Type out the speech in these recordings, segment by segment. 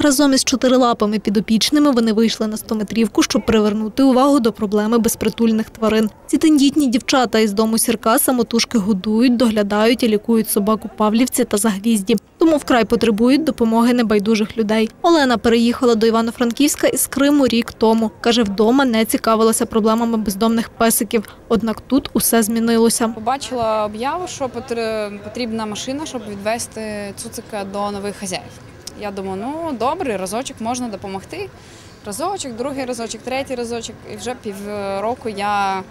Разом із чотирилапими підопічними вони вийшли на стометрівку, щоб привернути увагу до проблеми безпритульних тварин. Ці тендітні дівчата із дому сірка самотужки годують, доглядають і лікують собак у Павлівці та Загвізді. Тому вкрай потребують допомоги небайдужих людей. Олена переїхала до Івано-Франківська із Криму рік тому. Каже, вдома не цікавилася проблемами бездомних песиків. Однак тут усе змінилося. Побачила об'яву, що потр- потрібна машина, щоб відвести цуцика до нових хазяїв. Я думаю, ну добре, разочок можна допомогти. Разочок, другий разочок, третій разочок. І вже півроку я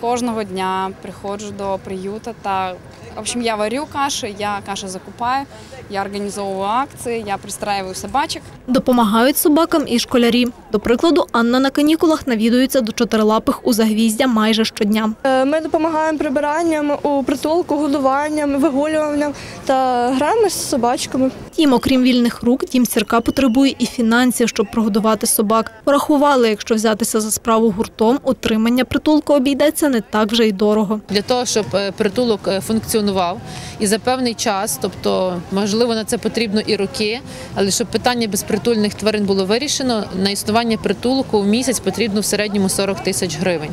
кожного дня приходжу до приюта та в общем, я варю каші, я каші закупаю, я організовую акції, я пристраюю собачок. Допомагають собакам і школярі. До прикладу, Анна на канікулах навідується до чотирилапих у загвіздя майже щодня. Е, Ми допомагаємо прибиранням у притулку, годуванням, вигулюванням та граємо з собачками. Втім, окрім вільних рук, дім сірка потребує і фінансів, щоб прогодувати собак. Порахували, якщо взятися за справу гуртом, утримання притулку обійдеться не так вже й дорого. для того, щоб е, притулок е, функціонував і за певний час, тобто можливо на це потрібно і роки, але щоб питання безпритульних тварин було вирішено, на існування притулку в місяць потрібно в середньому 40 тисяч гривень.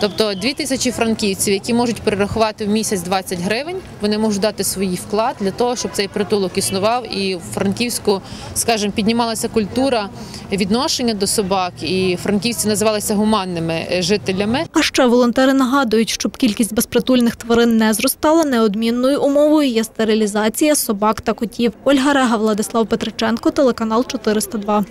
Тобто 2 тисячі франківців, які можуть перерахувати в місяць 20 гривень, вони можуть дати свій вклад для того, щоб цей притулок існував і в Франківську, скажімо, піднімалася культура відношення до собак, і франківці називалися гуманними е, жителями. А ще волонтери нагадують, щоб кількість безпритульних тварин не зростала, неодмінною умовою є стерилізація собак та котів. Ольга Рега, Владислав Петриченко, телеканал 402.